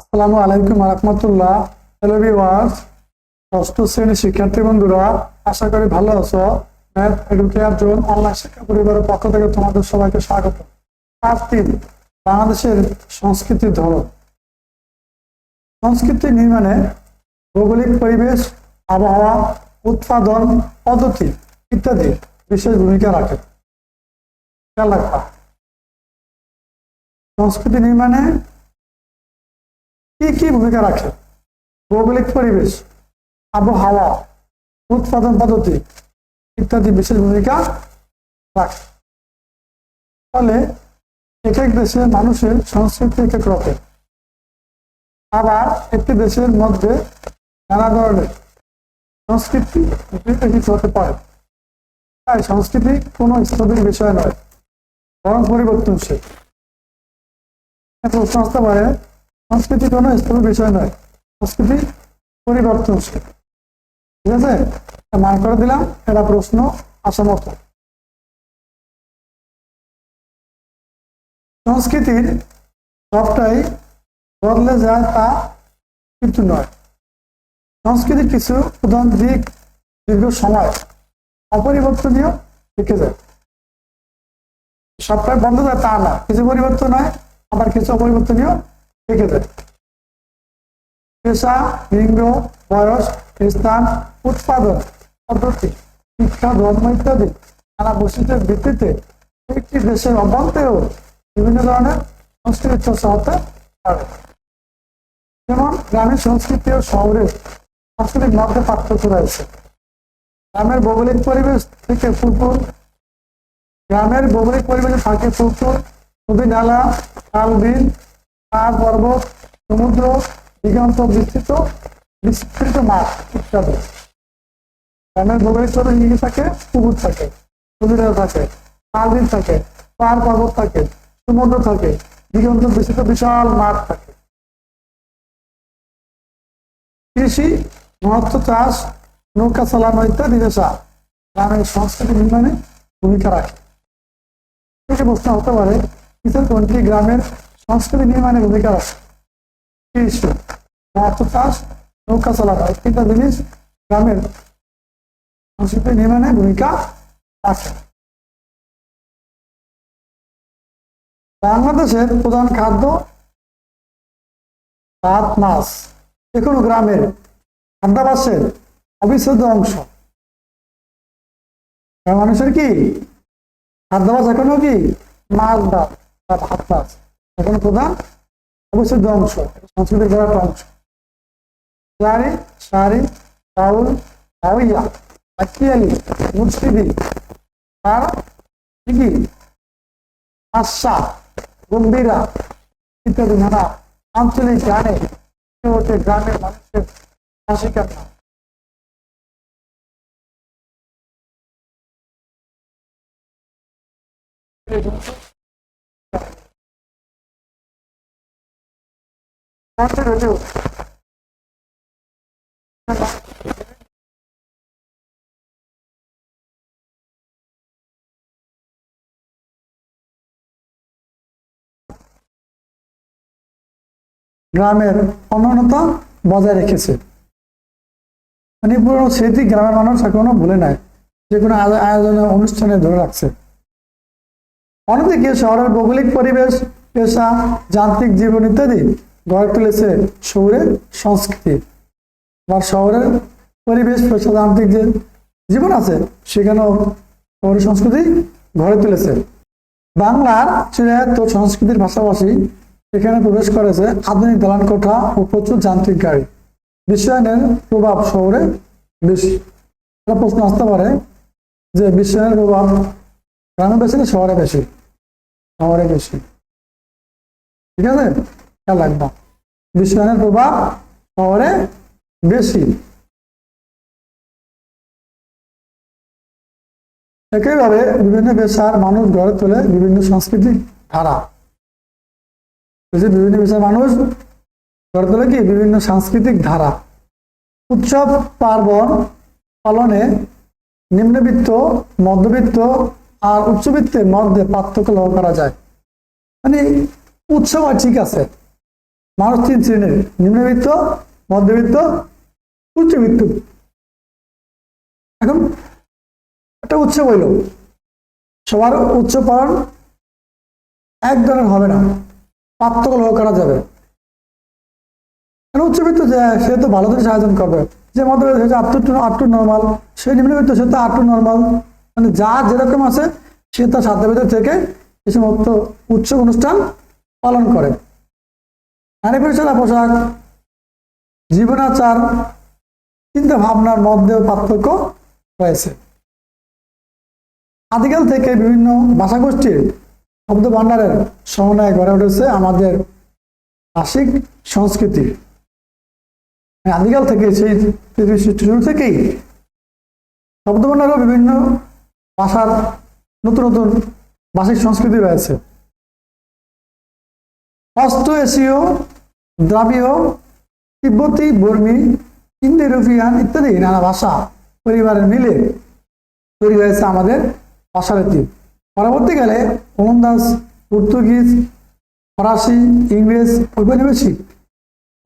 আসসালামু আলাইকুম রহমতুল্লাহ hello viewers ষষ্ঠ শ্রেণির শিক্ষার্থী বন্ধুরা, আশা করি ভালো আছো। ম্যাথ এডুকেয়ার জোন অনলাইন শিক্ষা পরিবারের পক্ষ থেকে তোমাদের সবাইকে স্বাগত। পাঁচ তিন, বাংলাদেশের সংস্কৃতির ধরন। সংস্কৃতি নির্মাণে ভৌগোলিক পরিবেশ, আবহাওয়া, উৎপাদন, পদ্ধতি ইত্যাদি বিশেষ ভূমিকা রাখে। খেয়াল রাখবা। সংস্কৃতি নির্মাণে কি কি ভূমিকা রাখে? ভৌগোলিক পরিবেশ, আবহাওয়া, উৎপাদন পদ্ধতি ইত্যাদি বিশেষ ভূমিকা রাখে। ফলে এক এক দেশের মানুষের সংস্কৃতি এক এক রকম। আবার একটি দেশের মধ্যে নানা ধরনের সংস্কৃতি বিকশিত হতে পারে। তাই সংস্কৃতি কোনো স্থবির বিষয় নয়, বরং পরিবর্তনশীল। আসতে পারে সংস্কৃতি কোনো স্থবির বিষয় নয়। সংস্কৃতি পরিবর্তনশীল ঠিক আছে? মান করে দিলাম এটা প্রশ্ন আসামত। সংস্কৃতির সবটাই বদলে যায় তা কিন্তু নয়। সংস্কৃতির কিছু প্রধান দিক দীর্ঘ সময় অপরিবর্তনীয় থেকে যায়। সবটাই বন্ধ যায় তা না। কিছু পরিবর্তন হয়, আবার কিছু অপরিবর্তনীয় থেকে যায় পেশা, লিঙ্গ, বয়স, স্থান, উৎপাদন, পদ্ধতি, শিক্ষা, ধর্ম ইত্যাদি। নানা বৈশিষ্ট্যের ভিত্তিতে একটি দেশের অভ্যন্তরেও বিভিন্ন ধরনের সংস্কৃতির চর্চা হতে পারে। যেমন, গ্রামের সংস্কৃতি ও শহরের সংস্কৃতির মধ্যে পার্থক্য রয়েছে। গ্রামের ভৌগোলিক পরিবেশ থেকে পুকুর গ্রামের ভৌগোলিক পরিবেশে থাকে পুকুর নদী, নালা, খাল, বিল পাহাড়, পর্বত, সমুদ্র, দিগন্ত, বিস্তৃত বিস্তৃত মাঠ ইত্যাদি। গ্রামের ভৌগোলিক পরিবেশ নিয়ে থাকে পুকুর থাকে নদী থাকে বিল থাকে, পাহাড়, পর্বত থাকে, সমুদ্র থাকে, দিগন্ত, বিস্তৃত বিশাল মাঠ থাকে। কৃষি মহত্ব চাষ, নৌকা চালানো ইত্যাদি পেশা গ্রামের সংস্কৃতি নির্মাণে ভূমিকা রাখে। থেকে প্রশ্ন হতে পারে কিসের কোনটি গ্রামের সংস্কৃতি নির্মাণের ভূমিকা আছে। মহত্ব চাষ, নৌকা তিনটা জিনিস গ্রামের সংস্কৃতি নির্মাণের ভূমিকা আছে। বাংলাদেশের প্রধান খাদ্য ভাত, মাছ, যে কোনো গ্রামের খাদ্যাভাসের অবিচ্ছেদ্য অংশ। মানুষের কি? খাদ্যাভাস এখনও কি? মাছ ভাত বা ভাত, মাছ। এখনও প্রধান অংশ এটা সংস্কৃতির একটা অংশ। শাড়ি শাড়ি চাউল হাওইয়া আকিয়ালি মুর্শিদি আর কি আশা, গম্ভীরা ইত্যাদি নানা আঞ্চলিক গানে ওঠে গ্রামের মানুষের হাসি কান্না গ্রামের অনন্যতা বজায় রেখেছে। মানে পুরো স্মৃতি গ্রামের মানুষ এখনও ভুলে নাই যে কোনো আয়োজনে, অনুষ্ঠানে ধরে রাখছে। অন্যদিকে শহরের ভৌগোলিক পরিবেশ, পেশা, যান্ত্রিক জীবন ইত্যাদি গড়ে তুলেছে শহরের সংস্কৃতি। বা শহরের পরিবেশ যান্ত্রিক যে জীবন আছে, সেখানেও শহরের সংস্কৃতি গড়ে তুলেছে। বাংলার চিরায়ত্ত সংস্কৃতির পাশাপাশি এখানে প্রবেশ করেছে আধুনিক দালান কোঠা ও প্রচুর যান্ত্রিক গাড়ি। বিশ্বায়নের প্রভাব শহরে বেশি। একটা প্রশ্ন আসতে পারে যে বিশ্বায়নের প্রভাব গ্রামে বেশি না শহরে বেশি শহরে বেশি। ঠিক আছে? খেয়াল রাখবা বিশ্বায়নের প্রভাব শহরে বেশি। একইভাবে বিভিন্ন পেশার মানুষ গড়ে তোলে বিভিন্ন সাংস্কৃতিক ধারা। বিভিন্ন পেশার মানুষ গড়ে তোলে কি? বিভিন্ন সাংস্কৃতিক ধারা। উৎসব পার্বণ পালনে নিম্নবিত্ত, মধ্যবিত্ত আর উচ্চবিত্তের মধ্যে পার্থক্য লক্ষ্য করা যায়। মানে উৎসব ঠিক আছে। মানুষ তিন শ্রেণির নিম্নবিত্ত, মধ্যবিত্ত, উচ্চবিত্ত। এখন একটা উচ্চ বইল সবার উচ্চ পালন এক ধরনের হবে না। পার্থক্য লক্ষ্য করা যাবে। উচ্চবিত্ত যে, সে তো ভালো জিনিস আয়োজন করবে। যে মধ্যবিত্ত, সে আটটু আটটু নর্মাল সে নিম্নবিত্ত, সে তো আটটু নর্মাল মানে যা যেরকম আছে, সে তার সাধ্যের ভিতর থেকে এই সমস্ত উচ্চ অনুষ্ঠান পালন করে। নারী পরিচালা পোশাক। জীবনাচার চিন্তা ভাবনার মধ্যেও পার্থক্য রয়েছে। আদিকাল থেকে বিভিন্ন ভাষাগোষ্ঠীর শব্দ ভাণ্ডারের সমন্বয়ে গড়ে উঠেছে আমাদের ভাষিক সংস্কৃতি। মানে আদিকাল থেকে সেই পৃথিবীর সৃষ্টি শুরু থেকেই শব্দ ভাণ্ডারও বিভিন্ন ভাষার নতুন নতুন ভাষিক সংস্কৃতি রয়েছে। অস্ট্রো এশীয় দ্রাবিড়, তিব্বতী, বর্মী, ইন্দো, ইউরোপিয়ান ইত্যাদি নানা ভাষা পরিবারের মিলে তৈরি হয়েছে আমাদের ভাষারীতি পরবর্তীকালে ওলন্দাজ, পর্তুগিজ, ফরাসি, ইংরেজ ঔপনিবেশিক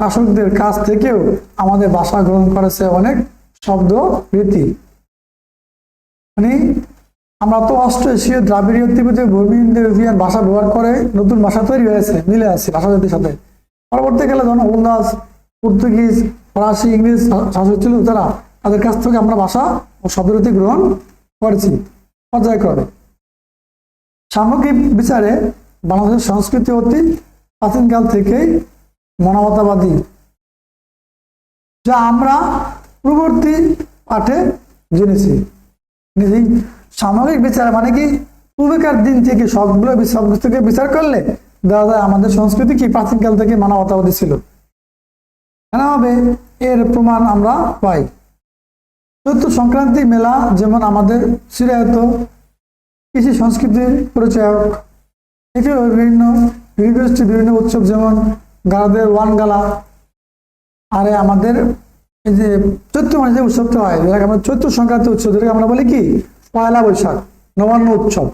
শাসকদের কাছ থেকেও আমাদের ভাষা গ্রহণ করেছে অনেক শব্দ রীতি। মানে আমরা তো অষ্ট এশীয় দ্রাবিড়ীয় তিব্বতীয় বর্মী, ইন্দো, ইউরোপিয়ান ভাষা ব্যবহার করে নতুন ভাষা তৈরি হয়েছে, মিলে আছে ভাষা জাতির সাথে। পরবর্তীকালে যখন ওলন্দাজ পর্তুগিজ, ফরাসি, ইংরেজ শাসক ছিল তারা তাদের কাছ থেকে আমরা ভাষা ও শব্দরীতি গ্রহণ করেছি। পর্যায়ক্রমে, সামগ্রিক বিচারে বাংলাদেশের সংস্কৃতি অতি প্রাচীনকাল থেকেই মানবতাবাদী যা আমরা পূর্ববর্তী পাঠে জেনেছি। সামগ্রিক বিচার মানে কি? পূর্বেকার দিন থেকে সবগুলো থেকে বিচার করলে দেখা যায় আমাদের সংস্কৃতি কি? প্রাচীনকাল থেকে মানবতাবাদী ছিল। কেন হবে? এর প্রমাণ আমরা পাই। চৈত্র সংক্রান্তি মেলা যেমন আমাদের চিরায়ত কৃষি সংস্কৃতির পরিচয়ক। এছাড়াও বিভিন্ন বিভিন্ন উৎসব যেমন গালাদের ওয়ান গালা। আরে আমাদের এই যে চৈত্র মাসে যে উৎসবটা হয়, যেটাকে আমরা চৈত্র সংক্রান্তি উৎসব, যেটাকে আমরা বলি কি? পয়লা বৈশাখ, নবান্ন উৎসব।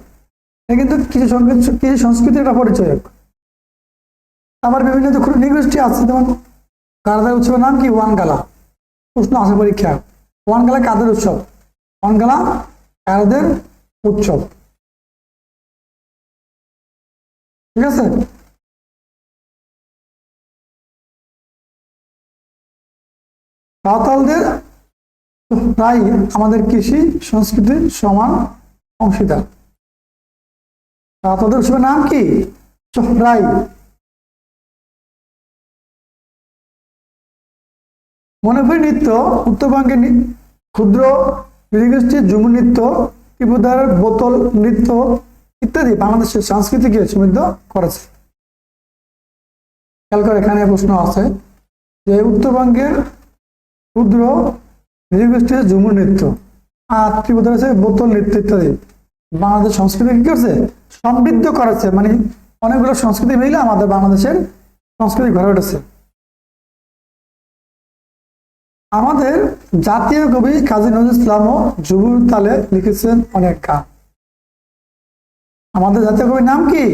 এটা কিন্তু কৃষি সংস্কৃতি কৃষি সংস্কৃতির একটা পরিচয়ক। আবার বিভিন্ন যে নিগোষ্ঠী আছে, যেমন কারাদের উৎসবের নাম কি? ওয়ান গালা প্রশ্ন আসে পরীক্ষা। ওয়ান গালা কাদের উৎসব? ওয়ান গালা কারাদের উৎসব। ঠিক আছে? সাঁওতালদের প্রায় আমাদের কৃষি সংস্কৃতির সমান অংশীদার। সাঁওতালদের উৎসবের নাম কি? প্রায় মনোভূমি নৃত্য, উত্তরবঙ্গের ক্ষুদ্র নৃগোষ্ঠীর ঝুমুর নৃত্য, ত্রিপুরার বোতল নৃত্য ইত্যাদি বাংলাদেশের সংস্কৃতিকে সমৃদ্ধ করেছে। খেয়াল করে এখানে প্রশ্ন আছে যে উত্তরবঙ্গের ক্ষুদ্র নৃগোষ্ঠীর ঝুমুর নৃত্য আর ত্রিপুরা আছে বোতল নৃত্য ইত্যাদি, বাংলাদেশ সংস্কৃতি কি করছে? সমৃদ্ধ করেছে। মানে অনেকগুলো সংস্কৃতি মিলে আমাদের বাংলাদেশের সংস্কৃতি ঘরে উঠেছে। আমাদের জাতীয় কবি কাজী নজরুল ইসলামও যুবুর তালে লিখেছেন অনেক গান আমাদের জাতীয় কবির নাম কি?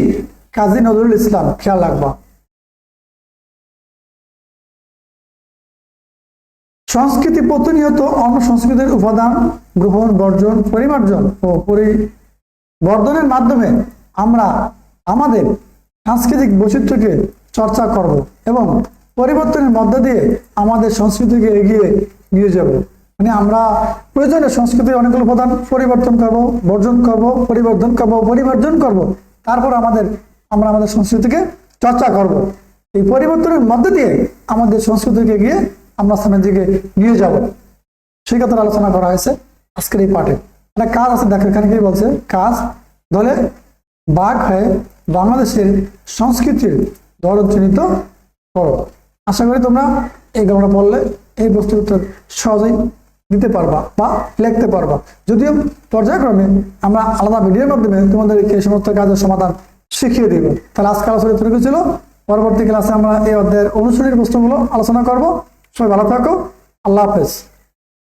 কাজী নজরুল ইসলাম, খেয়াল রাখবা। সংস্কৃতি প্রতিনিয়ত অন্য সংস্কৃতির উপাদান গ্রহণ, বর্জন, পরিমার্জন ও পরিবর্ধনের মাধ্যমে আমরা আমাদের সাংস্কৃতিক বৈচিত্র্যকে চর্চা করব এবং পরিবর্তনের মধ্য দিয়ে আমাদের সংস্কৃতিকে এগিয়ে নিয়ে যাব। মানে আমরা প্রয়োজনে সংস্কৃতির অনেকগুলো উপাদান পরিবর্তন করব, বর্জন করব পরিবর্তন করব, পরিবর্জন করব। তারপর আমাদের, আমরা আমাদের সংস্কৃতিকে চর্চা করব। এই পরিবর্তনের মধ্য দিয়ে আমাদের সংস্কৃতিকে গিয়ে আমরা সামনের দিকে নিয়ে যাব। সেই কথা আলোচনা করা হয়েছে আজকের এই পাঠে। একটা কাজ আছে, দেখো এখানে কি বলছে? কাজ, দলে বাঘ হয়ে বাংলাদেশের সংস্কৃতির চিহ্নিত করো। আশা করি তোমরা এই গল্পটা পড়লে এই প্রশ্নের উত্তর সহজেই দিতে পারবা বা লিখতে পারবা। যদিও পর্যায়ক্রমে আমরা আলাদা ভিডিওর মাধ্যমে তোমাদেরকে এই সমস্ত কাজের সমাধান শিখিয়ে দেব। তাহলে আজকে আলোচনা তৈরি ছিল। পরবর্তী ক্লাসে আমরা এই অধ্যায়ের অনুশীলনের প্রশ্নগুলো আলোচনা করব। সবাই ভালো থাকো। আল্লাহ হাফেজ।